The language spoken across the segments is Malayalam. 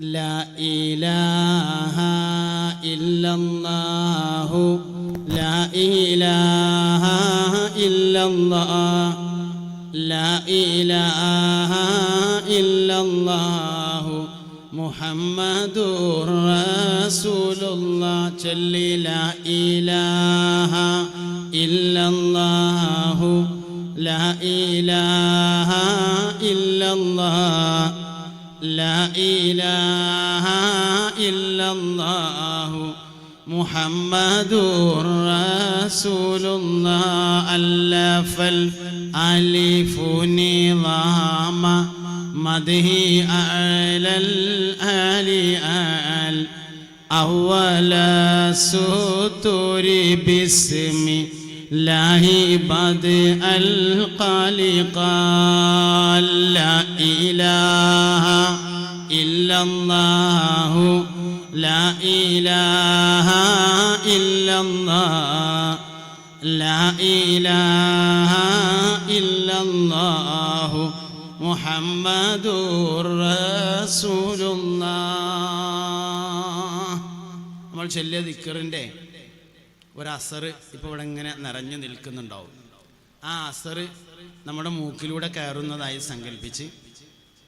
لا إله إلا الله. لا إله إلا الله. لا إله إلا الله. محمد رسول الله. جل لا إله إلا الله. لا إله إلا الله. لا إله إلا الله محمد رسول الله. ألف الألف نظام مده أعلى الآل آل. أول السطور باسم الله بدء الخلق لا إله ഇല്ലല്ലാഹു ലാ ഇലാഹ ഇല്ലല്ലാഹ് ലാ ഇലാഹ ഇല്ലല്ലാഹു മുഹമ്മദുർ റസൂലുള്ളാഹ്. നമ്മൾ ചെല്ലിയ ദിക്കറിന്റെ ഒരു അസർ ഇപ്പോൾ ഇവിടെ ഇങ്ങനെ നിറഞ്ഞു നിൽക്കുന്നുണ്ടാവും. ആ അസർ നമ്മുടെ മൂക്കിലൂടെ കയറുന്നതായി സങ്കല്പിച്ച്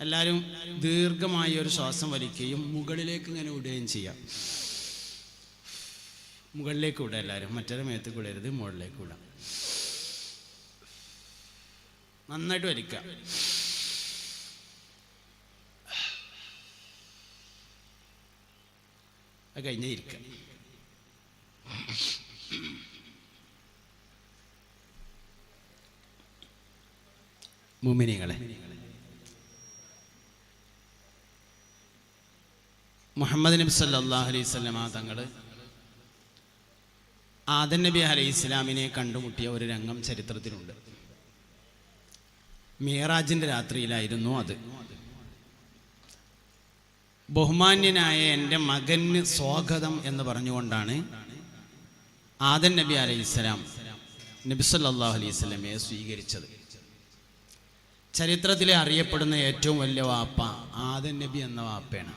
എല്ലാവരും ദീർഘമായ ഒരു ശ്വാസം വലിക്കുകയും മുകളിലേക്ക് ഇങ്ങനെ വിടുകയും ചെയ്യാം. മുകളിലേക്ക് വിടുക എല്ലാവരും മറ്റൊരു മേത്ത് വിടരുത് മുകളിലേക്ക് വിടാം നന്നായിട്ട് വലിക്കുക. അത് കഴിഞ്ഞേ ഇരിക്കുക. മുമിനികളെ. മുഹമ്മദ് നബി സല്ലല്ലാഹു അലൈഹി സ്വലമ തങ്ങൾ ആദൻ നബി അലൈഹി ഇസ്ലാമിനെ കണ്ടുമുട്ടിയ ഒരു രംഗം ചരിത്രത്തിലുണ്ട്. മിയറാജിന്റെ രാത്രിയിലായിരുന്നു അത്. ബഹുമാന്യനായ എന്റെ മകന് സ്വാഗതം എന്ന് പറഞ്ഞുകൊണ്ടാണ് ആദൻ നബി അലൈഹി ഇസ്ലാം നബി സല്ലല്ലാഹു അലൈഹി സ്വലമയെ സ്വീകരിച്ചത്. ചരിത്രത്തിലെ അറിയപ്പെടുന്ന ഏറ്റവും വലിയ വാപ്പ ആദൻ നബി എന്ന വാപ്പയാണ്.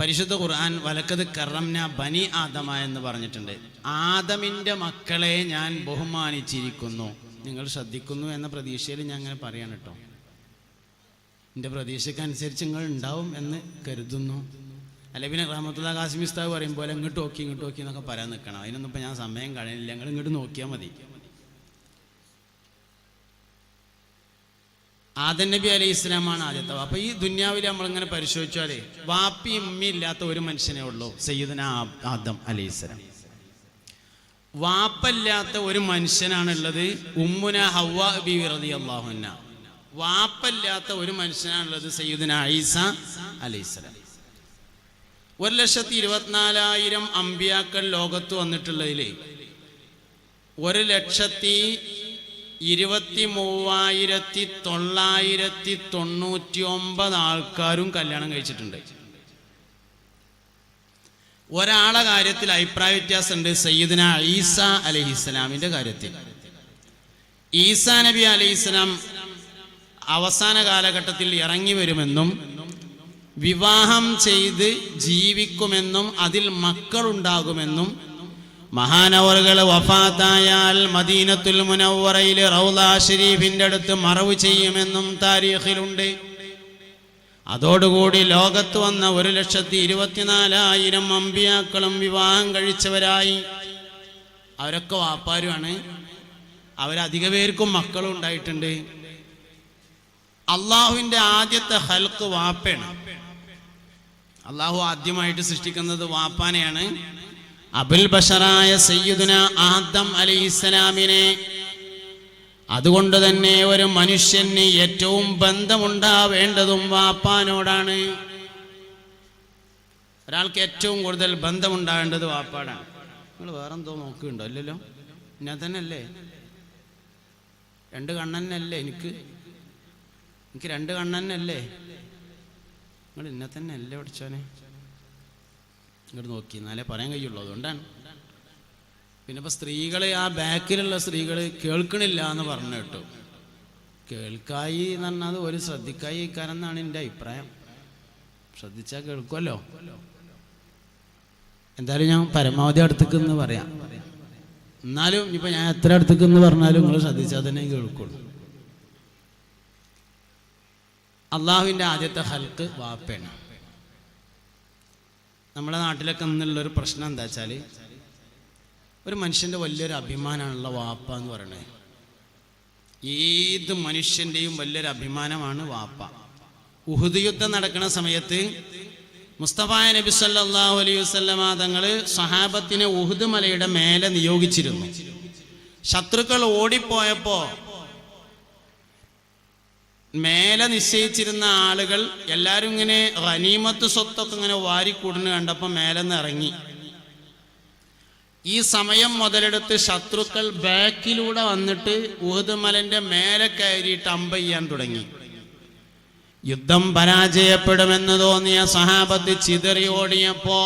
പരിശുദ്ധ ഖുർആൻ വലക്കത് കറംന ബനി ആദമ എന്ന് പറഞ്ഞിട്ടുണ്ട്. ആദമിന്റെ മക്കളെ ഞാൻ ബഹുമാനിച്ചിരിക്കുന്നു. നിങ്ങൾ ശ്രദ്ധിക്കുന്നു എന്ന പ്രതീക്ഷയിൽ ഞാൻ അങ്ങനെ പറയാണ് കേട്ടോ. എന്റെ പ്രതീക്ഷക്കനുസരിച്ച് നിങ്ങൾ ഉണ്ടാവും എന്ന് കരുതുന്നു. അല്ലെ പിന്നെ റഹമത്തുള്ള കാസിമിസ്താവ് പറയും പോലെ ഇങ്ങോട്ട് നോക്കി ഇങ്ങോട്ട് നോക്കി എന്നൊക്കെ പറയാൻ നിൽക്കണം. അതിനൊന്നും ഇപ്പം ഞാൻ സമയം കഴിയുന്നില്ല നിങ്ങൾ ഇങ്ങോട്ട് നോക്കിയാൽ മതി. ആദൻ നബി അലൈഹി ഇസ്ലാമാണ് ആദ്യത്തെ അപ്പൊ ഈ ദുന്യാവിൽ നമ്മളിങ്ങനെ പരിശോധിച്ചാലേ വാപ്പി ഉമ്മി ഇല്ലാത്ത ഒരു മനുഷ്യനെ ഉള്ളൂ സയ്യിദന ആദം അലൈഹി ഇസ്ലാം വാപ്പല്ലാത്ത ഒരു മനുഷ്യനാണുള്ളത് ഉമ്മുന ഹവ്വ ബി റതി അള്ളാഹുന്ന വാപ്പല്ലാത്ത ഒരു മനുഷ്യനാണുള്ളത് സയ്യിദന ഐസ അലൈഹി ഇസ്ലാം ഒരു ലക്ഷത്തി ഇരുപത്തിനാലായിരം അമ്പിയാക്കൾ ലോകത്ത് വന്നിട്ടുള്ളതിൽ ഒരു ലക്ഷത്തി ഇരുപത്തി മൂവായിരത്തി തൊള്ളായിരത്തി തൊണ്ണൂറ്റി ഒമ്പത് ആൾക്കാരും കല്യാണം കഴിച്ചിട്ടുണ്ട്. ഒരാളെ കാര്യത്തിൽ അഭിപ്രായ വ്യത്യാസമുണ്ട്. സയ്യിദിന ഈസ അലഹിസ്സലാമിന്റെ കാര്യത്തിൽ. ഈസ നബി അലഹിസ്സലാം അവസാന കാലഘട്ടത്തിൽ ഇറങ്ങി വരുമെന്നും വിവാഹം ചെയ്ത് ജീവിക്കുമെന്നും അതിൽ മക്കളുണ്ടാകുമെന്നും മഹാനവറുകൾ വഫാത്തായാൽ മദീനത്തുൽ മുനവറയിൽ റൗല ഷരീഫിന്റെ അടുത്ത് മറവ് ചെയ്യുമെന്നും താരീഖിലുണ്ട്. അതോടുകൂടി ലോകത്ത് വന്ന ഒരു ലക്ഷത്തി ഇരുപത്തിനാലായിരം അമ്പിയാക്കളും വിവാഹം കഴിച്ചവരായി. അവരൊക്കെ വാപ്പാരുമാണ്. അവരധിക പേർക്കും മക്കളും ഉണ്ടായിട്ടുണ്ട്. അള്ളാഹുവിന്റെ ആദ്യത്തെ ഹൽക്ക് വാപ്പയാണ്. അള്ളാഹു ആദ്യമായിട്ട് സൃഷ്ടിക്കുന്നത് വാപ്പാനെയാണ്. അബുൽ ബഷറായ സയ്യുദിന ആദം അലി ഇസ്ലാമിനെ അതുകൊണ്ട് തന്നെ ഒരു മനുഷ്യന് ഏറ്റവും ബന്ധമുണ്ടാവേണ്ടതും വാപ്പാനോടാണ്. ഒരാൾക്ക് ഏറ്റവും കൂടുതൽ ബന്ധമുണ്ടാവേണ്ടത് വാപ്പാടാണ്. നിങ്ങൾ വേറെന്തോ നോക്കുന്നുണ്ടോ? അല്ലല്ലോ എന്നെ തന്നെയല്ലേ രണ്ട് കണ്ണനല്ലേ എനിക്ക്? എനിക്ക് രണ്ട് കണ്ണനല്ലേ നിങ്ങൾ ഇന്നെ തന്നെ അല്ലേ പഠിച്ചോനെ? ഇങ്ങോട്ട് നോക്കി. എന്നാലേ പറയാൻ കഴിയുള്ളൂ. അതുകൊണ്ടാണ്. പിന്നെ ഇപ്പൊ സ്ത്രീകളെ ആ ബാക്കിലുള്ള സ്ത്രീകൾ കേൾക്കണില്ല എന്ന് പറഞ്ഞു കേട്ടു. കേൾക്കായി എന്ന് പറഞ്ഞാൽ ഒരു ശ്രദ്ധിക്കായി ഇക്കാരെന്നാണ് എന്റെ അഭിപ്രായം. ശ്രദ്ധിച്ചാൽ കേൾക്കുമല്ലോ എന്തായാലും ഞാൻ പരമാവധി അടുത്തേക്ക് എന്ന് പറയാം. എന്നാലും ഇപ്പൊ ഞാൻ എത്ര അടുത്തേക്ക് എന്ന് പറഞ്ഞാലും നിങ്ങൾ ശ്രദ്ധിച്ചാൽ തന്നെ കേൾക്കുള്ളൂ. അള്ളാഹുവിന്റെ ആദ്യത്തെ ഹൽക്ക് വാപ്പയാണ്. നമ്മുടെ നാട്ടിലൊക്കെ നിന്നുള്ളൊരു പ്രശ്നം എന്താ വെച്ചാൽ ഒരു മനുഷ്യന്റെ വലിയൊരു അഭിമാനമാണുള്ള വാപ്പ എന്ന് പറയുന്നത് ഏത് മനുഷ്യന്റെയും വലിയൊരു അഭിമാനമാണ് വാപ്പ. ഉഹുദ് യുദ്ധം നടക്കുന്ന സമയത്ത് മുസ്തഫായ നബി സല്ലല്ലാഹു അലൈഹി വസല്ലമ തങ്ങൾ സഹാബത്തിനെ ഉഹുദ് മലയുടെ മേലെ നിയോഗിച്ചിരുന്നു. ശത്രുക്കൾ ഓടിപ്പോയപ്പോ മേലെ നിശ്ചയിച്ചിരുന്ന ആളുകൾ എല്ലാവരും ഇങ്ങനെ റനീമത്ത് സ്വത്തൊക്കെ ഇങ്ങനെ വാരിക്കൂടുന്നു കണ്ടപ്പോൾ മേലെ നിന്ന് ഇറങ്ങി. ഈ സമയം മുതലെടുത്ത് ശത്രുക്കൾ ബാക്കിലൂടെ വന്നിട്ട് ഊതുമലന്റെ മലന്റെ മേലെ കയറിയിട്ട് അമ്പ ചെയ്യാൻ തുടങ്ങി. യുദ്ധം പരാജയപ്പെടുമെന്ന് തോന്നിയ സഹാബത്ത് ചിതറി ഓടിയപ്പോ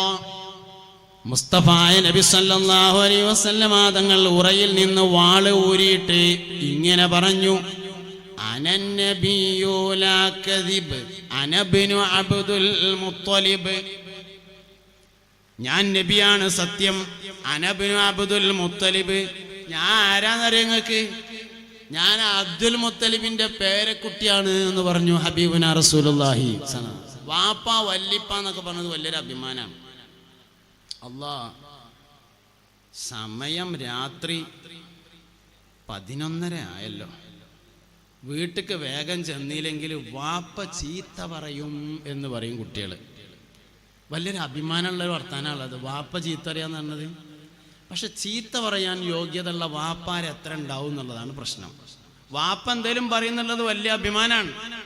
മുസ്തഫായ നബി സല്ലാഹു അലൈ വസല്ലമ തങ്ങൾ ഉറയിൽ നിന്ന് വാൾ ഊരിയിട്ട് ഇങ്ങനെ പറഞ്ഞു ഞാൻ നബിയാണ് സത്യം അനബിനു അബ്ദുൽ മുത്തലിബ്. ഞാൻ ആരാന്നറിയ നിങ്ങൾക്ക്? ഞാൻ അബ്ദുൽ മുത്തലിബിന്റെ പേരക്കുട്ടിയാണ് എന്ന് പറഞ്ഞു ഹബീബുന റസൂലുള്ളാഹി വാപ്പ വല്ലിപ്പ എന്നൊക്കെ പറഞ്ഞത് വലിയൊരു അഭിമാനമാണ് അള്ളാ സമയം രാത്രി പതിനൊന്നര ആയല്ലോ. വീട്ടിക്ക് വേഗം ചെന്നില്ലെങ്കിൽ വാപ്പ ചീത്ത പറയും എന്ന് പറയും കുട്ടികൾ വലിയൊരു അഭിമാനമുള്ള ഒരു വർത്താനമുള്ളത് വാപ്പ ചീത്ത പറയാന്ന് പറഞ്ഞത്. പക്ഷെ ചീത്ത പറയാൻ യോഗ്യതയുള്ള വാപ്പാർ എത്ര ഉണ്ടാവും എന്നുള്ളതാണ് പ്രശ്നം. വാപ്പ എന്തേലും പറയുന്നുള്ളത് വലിയ അഭിമാനമാണ്.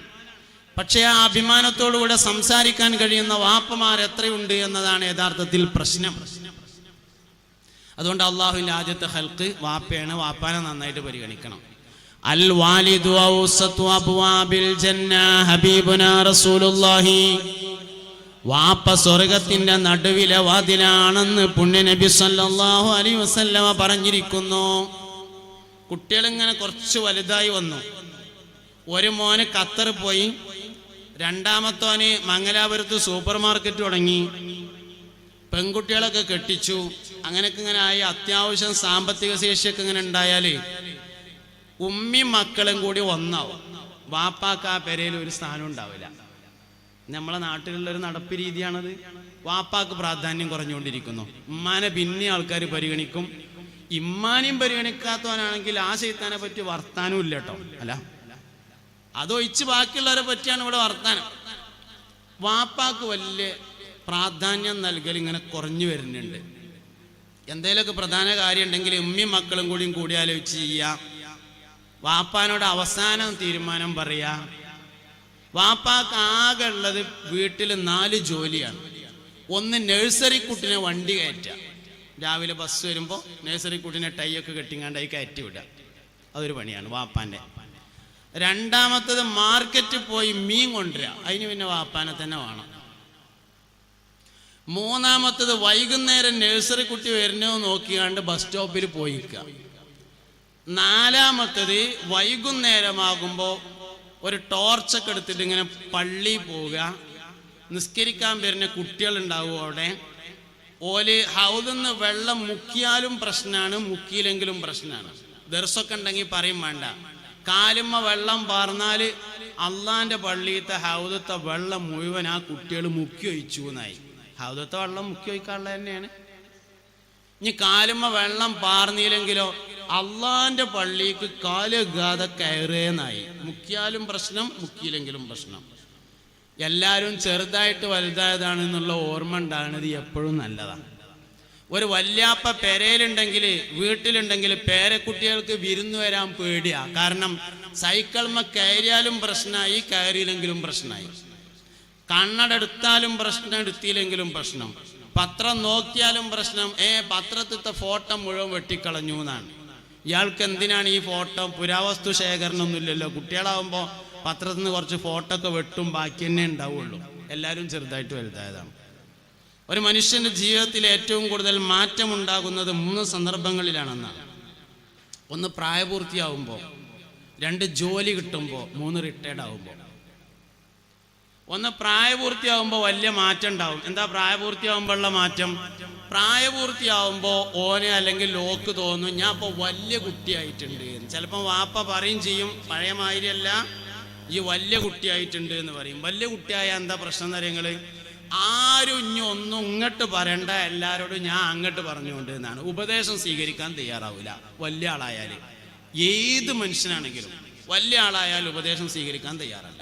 പക്ഷേ ആ അഭിമാനത്തോടുകൂടെ സംസാരിക്കാൻ കഴിയുന്ന വാപ്പമാർ എത്രയുണ്ട് എന്നതാണ് യഥാർത്ഥത്തിൽ പ്രശ്നം. അതുകൊണ്ട് അള്ളാഹുവിന്റെ ആദ്യത്തെ ഹൽക്ക് വാപ്പയാണ്. വാപ്പാനെ നന്നായിട്ട് പരിഗണിക്കണം. അൽ വാലിദു ابواب الجنه حبيبنا رسول الله വാപ്പ സ്വർഗത്തിന്റെ നടുവിലെ വാതിലാണെന്ന് പുണ്യനബി സല്ലാഹു അലൈഹി വസല്ലമ പറഞ്ഞിരിക്കുന്നു. കുട്ടികളിങ്ങനെ കുറച്ച് വലുതായി വന്നു. ഒരു മോന് ഖത്തർ പോയി രണ്ടാമത്തോന് മംഗലാപുരത്ത് സൂപ്പർ മാർക്കറ്റ് തുടങ്ങി. പെൺകുട്ടികളൊക്കെ കെട്ടിച്ചു. അങ്ങനെയൊക്കെ ഇങ്ങനെ ആയി. അത്യാവശ്യം സാമ്പത്തിക ശേഷിയൊക്കെ ഇങ്ങനെ ഉണ്ടായാൽ ഉമ്മി മക്കളും കൂടി ഒന്നാവും. വാപ്പാക്ക് ആ പെരയിൽ ഒരു സ്ഥാനം ഉണ്ടാവില്ല. നമ്മളെ നാട്ടിലുള്ള ഒരു നടപ്പ് രീതിയാണത്. വാപ്പാക്ക് പ്രാധാന്യം കുറഞ്ഞുകൊണ്ടിരിക്കുന്നു. ഉമ്മാനെ പിന്നെ ആൾക്കാർ പരിഗണിക്കും. ഇമ്മാനെയും പരിഗണിക്കാത്തവനാണെങ്കിൽ ആ ചെയ്ത്താനെ പറ്റി വർത്താനും ഇല്ല കേട്ടോ. അല്ല. അതൊഴിച്ച് ബാക്കിയുള്ളവരെ പറ്റിയാണ് ഇവിടെ വർത്താനം. വാപ്പാക്ക് വലിയ പ്രാധാന്യം നൽകൽ ഇങ്ങനെ കുറഞ്ഞു വരുന്നുണ്ട്. എന്തെങ്കിലുമൊക്കെ പ്രധാന കാര്യം ഉണ്ടെങ്കിൽ ഉമ്മയും മക്കളും കൂടിയും ആലോചിച്ച് ചെയ്യാം. വാപ്പാനോട് അവസാനം തീരുമാനം പറയാ വാപ്പാക്ക് ആകെ ഉള്ളത് വീട്ടിൽ നാല് ജോലിയാണ്. ഒന്ന് നഴ്സറി കുട്ടിനെ വണ്ടി കയറ്റുക രാവിലെ ബസ് വരുമ്പോൾ നഴ്സറി കുട്ടിനെ ടൈയൊക്കെ കെട്ടിങ്ങാണ്ടായി കയറ്റി വിടുക അതൊരു പണിയാണ് വാപ്പാന്റെ രണ്ടാമത്തത് മാർക്കറ്റിൽ പോയി മീൻ കൊണ്ടുവരിക അതിന് പിന്നെ വാപ്പാനെ തന്നെ വേണം. മൂന്നാമത്തത് വൈകുന്നേരം നഴ്സറി കുട്ടി വരുന്നോ നോക്കിയാണ്ട് ബസ് സ്റ്റോപ്പിൽ പോയിക്കുക നാലാമത്തത് വൈകുന്നേരമാകുമ്പോൾ ഒരു ടോർച്ചൊക്കെ എടുത്തിട്ട് ഇങ്ങനെ പള്ളി പോവുക. നിസ്കരിക്കാൻ വരുന്ന കുട്ടികളുണ്ടാവും അവിടെ. ഓൽ ഹൗദിന്ന് വെള്ളം മുക്കിയാലും പ്രശ്നമാണ് മുക്കിയില്ലെങ്കിലും പ്രശ്നമാണ് ദർസൊക്കെ ഉണ്ടെങ്കിൽ പറയും വേണ്ട. കാലുമ്മ വെള്ളം പാർന്നാൽ അള്ളാന്റെ പള്ളിയിലത്തെ ഹൗദത്തെ വെള്ളം മുഴുവൻ ആ കുട്ടികൾ മുക്കി ഒഴിച്ചു എന്നായി. ഹൗദത്തെ വെള്ളം മുക്കി ഒഴിക്കാനുള്ള തന്നെയാണ്. ഇനി കാലുമ്മ വെള്ളം പാർന്നില്ലെങ്കിലോ അള്ളാന്റെ പള്ളിക്ക് കാലുകാതെ കയറേന്നായി. മുക്കിയാലും പ്രശ്നം മുക്കിയില്ലെങ്കിലും പ്രശ്നം. എല്ലാവരും ചെറുതായിട്ട് വലുതായതാണെന്നുള്ള ഓർമ്മ ഉണ്ടാകുന്നത് എപ്പോഴും നല്ലതാണ്. ഒരു വല്യാപ്പ പെരയിലുണ്ടെങ്കിൽ വീട്ടിലുണ്ടെങ്കിൽ പേരക്കുട്ടികൾക്ക് വിരുന്നു വരാൻ പേടിയാ. കാരണം സൈക്കിൾമ കയറിയാലും പ്രശ്നമായി കയറിയില്ലെങ്കിലും പ്രശ്നമായി. കണ്ണടെടുത്താലും പ്രശ്നം എടുത്തില്ലെങ്കിലും പ്രശ്നം. പത്രം നോക്കിയാലും പ്രശ്നം. ഏ പത്രത്തിൽ ഫോട്ടോ മുഴുവൻ വെട്ടിക്കളഞ്ഞു എന്നാണ്. ഇയാൾക്ക് എന്തിനാണ് ഈ ഫോട്ടോ? പുരാവസ്തു ശേഖരണമൊന്നുമില്ലല്ലോ. കുട്ടികളാവുമ്പോൾ പത്രത്തിൽ നിന്ന് കുറച്ച് ഫോട്ടോ ഒക്കെ വെട്ടും ബാക്കി തന്നെ ഉണ്ടാവുള്ളൂ. എല്ലാവരും ചെറുതായിട്ട് വലുതായതാണ്. ഒരു മനുഷ്യന്റെ ജീവിതത്തിൽ ഏറ്റവും കൂടുതൽ മാറ്റം ഉണ്ടാകുന്നത് മൂന്ന് സന്ദർഭങ്ങളിലാണെന്നാണ്. ഒന്ന് പ്രായപൂർത്തിയാവുമ്പോൾ രണ്ട് ജോലി കിട്ടുമ്പോൾ മൂന്ന് റിട്ടയർഡ് ആവുമ്പോൾ ഒന്ന് പ്രായപൂർത്തിയാവുമ്പോൾ വലിയ മാറ്റം ഉണ്ടാവും എന്താ പ്രായപൂർത്തിയാവുമ്പോഴുള്ള മാറ്റം? പ്രായപൂർത്തിയാവുമ്പോൾ ഓനെ അല്ലെങ്കിൽ ലോക്ക് തോന്നും ഞാൻ ഇപ്പോൾ വലിയ കുട്ടിയായിട്ടുണ്ട് എന്ന്. ചിലപ്പം വാപ്പ പറയും ചെയ്യും പഴയ മാതിരിയല്ല ഈ വലിയ കുട്ടിയായിട്ടുണ്ട് എന്ന് പറയും. വലിയ കുട്ടിയായ എന്താ പ്രശ്നം എന്ന് നിങ്ങൾ ആരും ഇനി ഒന്നും ഇങ്ങോട്ട് പറയണ്ട എല്ലാവരോടും ഞാൻ അങ്ങോട്ട് പറഞ്ഞുകൊണ്ട് എന്നാണ്. ഉപദേശം സ്വീകരിക്കാൻ തയ്യാറാവില്ല വലിയ ആളായാൽ ഏത് മനുഷ്യനാണെങ്കിലും വലിയ ആളായാൽ ഉപദേശം സ്വീകരിക്കാൻ തയ്യാറല്ല.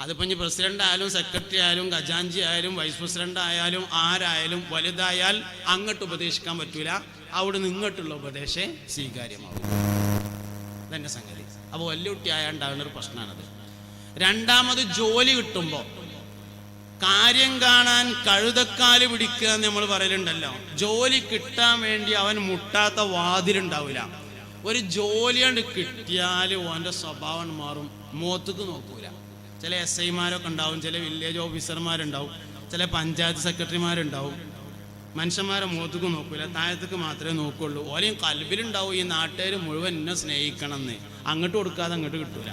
അതിപ്പോൾ ഇനി പ്രസിഡന്റ് ആയാലും സെക്രട്ടറി ആയാലും ഖജാൻജി ആയാലും വൈസ് പ്രസിഡന്റ് ആയാലും ആരായാലും വലുതായാൽ അങ്ങോട്ട് ഉപദേശിക്കാൻ പറ്റൂല. അവിടെ നിന്ന് ഇങ്ങോട്ടുള്ള ഉപദേശം സ്വീകാര്യമാവും. തന്നെ സംഗതി. അപ്പോൾ വലിയ ഉണ്ടാകുന്ന ഒരു പ്രശ്നമാണത് രണ്ടാമത് ജോലി കിട്ടുമ്പോൾ കാര്യം കാണാൻ കഴുതക്കാൽ പിടിക്കുക എന്ന് നമ്മൾ പറയലുണ്ടല്ലോ. ജോലി കിട്ടാൻ വേണ്ടി അവൻ മുട്ടാത്ത വാതിലുണ്ടാവില്ല ഒരു ജോലി കിട്ടിയാൽ ഓന്റെ സ്വഭാവം മാറും. മുഖത്തേക്ക് നോക്കൂല. ചില എസ് ഐമാരൊക്കെ ഉണ്ടാവും ചില വില്ലേജ് ഓഫീസർമാരുണ്ടാവും ചില പഞ്ചായത്ത് സെക്രട്ടറിമാരുണ്ടാവും മനുഷ്യന്മാരെ മുഖത്തേക്ക് നോക്കൂല താഴത്തേക്ക് മാത്രമേ നോക്കുള്ളൂ. ഓലെയും കൽബിലുണ്ടാവും ഈ നാട്ടുകാർ മുഴുവൻ എന്നെ സ്നേഹിക്കണം എന്ന് അങ്ങോട്ട് കൊടുക്കാതെ അങ്ങോട്ട് കിട്ടൂല.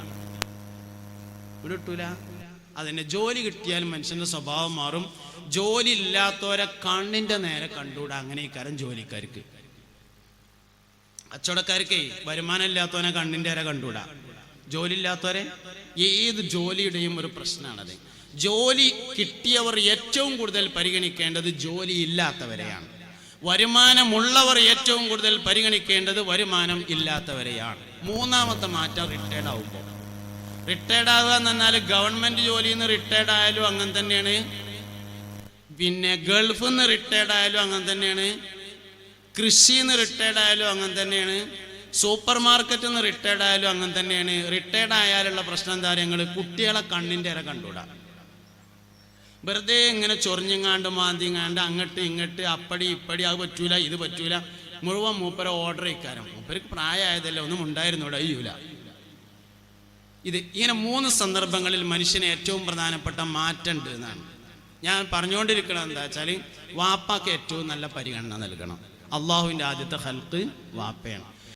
ഇവിടെ കിട്ടൂല. അതിനെ ജോലി കിട്ടിയാൽ മനുഷ്യന്റെ സ്വഭാവം മാറും. ജോലി ഇല്ലാത്തവരെ കണ്ണിന്റെ നേരെ കണ്ടുകൂടാ അങ്ങനെ ഇക്കാരം ജോലിക്കാർക്ക്. കച്ചവടക്കാർക്കേ വരുമാനം ഇല്ലാത്തവനെ കണ്ണിന്റെ നേരെ കണ്ടുകൂടാ. ജോലി ഇല്ലാത്തവരെ ഏത് ജോലിയുടെയും ഒരു പ്രശ്നമാണത് ജോലി കിട്ടിയവർ ഏറ്റവും കൂടുതൽ പരിഗണിക്കേണ്ടത് ജോലി ഇല്ലാത്തവരെയാണ് വരുമാനമുള്ളവർ ഏറ്റവും കൂടുതൽ പരിഗണിക്കേണ്ടത് വരുമാനം ഇല്ലാത്തവരെയാണ്. മൂന്നാമത്തെ മാറ്റം റിട്ടയർഡ് ആവുമ്പോൾ റിട്ടയർഡ് ആവുക എന്ന് പറഞ്ഞാൽ ഗവൺമെന്റ് ജോലിയിൽ നിന്ന് റിട്ടയർഡ് ആയാലും അങ്ങനെ തന്നെയാണ്. പിന്നെ ഗൾഫിൽ നിന്ന് റിട്ടയർഡ് ആയാലും അങ്ങനെ തന്നെയാണ്. കൃഷിയിൽ നിന്ന് റിട്ടയർഡ് ആയാലും അങ്ങനെ തന്നെയാണ്. സൂപ്പർ മാർക്കറ്റിൽ നിന്ന് റിട്ടയർഡ് ആയാലും അങ്ങനെ തന്നെയാണ്. റിട്ടയർഡ് ആയാലുള്ള പ്രശ്നം എന്താ ഞങ്ങൾ കുട്ടികളെ കണ്ണിന്റെ ഇര കണ്ടുകൂടാ വെറുതെ ഇങ്ങനെ ചൊറിഞ്ഞിങ്ങാണ്ട് മാന്തിങ്ങാണ്ട് അങ്ങോട്ട് ഇങ്ങോട്ട് അപ്പടി ഇപ്പടി അത് പറ്റൂല ഇത് പറ്റൂല. മുഴുവൻ മൂപ്പര ഓർഡർ ഇക്കാരം മൂപ്പർക്ക് പ്രായമായതല്ലേ ഒന്നും ഉണ്ടായിരുന്നു ഇവിടെ അയ്യൂല ഇത് ഇങ്ങനെ മൂന്ന് സന്ദർഭങ്ങളിൽ മനുഷ്യന് ഏറ്റവും പ്രധാനപ്പെട്ട മാറ്റം ഉണ്ട് എന്നാണ്. ഞാൻ പറഞ്ഞുകൊണ്ടിരിക്കണം എന്താ വെച്ചാൽ വാപ്പാക്ക് ഏറ്റവും നല്ല പരിഗണന നൽകണം. അള്ളാഹുവിന്റെ ആദ്യത്തെ ഹൽക്ക് വാപ്പയാണ്.